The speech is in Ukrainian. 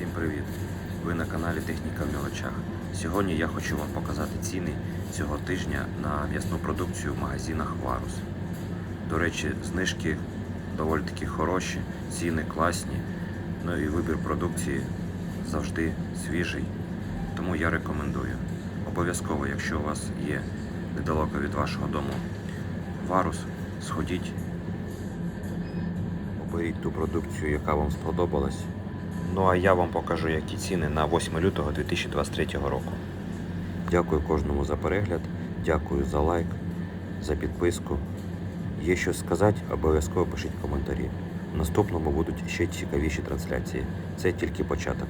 Всім привіт! Ви на каналі Техніка в мелочах. Сьогодні я хочу вам показати ціни цього тижня на м'ясну продукцію в магазинах Варус. До речі, знижки доволі таки хороші, ціни класні, ну і вибір продукції завжди свіжий. Тому я рекомендую. Обов'язково, якщо у вас є недалеко від вашого дому Варус, сходіть, оберіть ту продукцію, яка вам сподобалась. Ну а я вам покажу, які ціни на 8 лютого 2023 року. Дякую кожному за перегляд, дякую за лайк, за підписку. Є щось сказати, обов'язково пишіть коментарі. В наступному будуть ще цікавіші трансляції. Це тільки початок.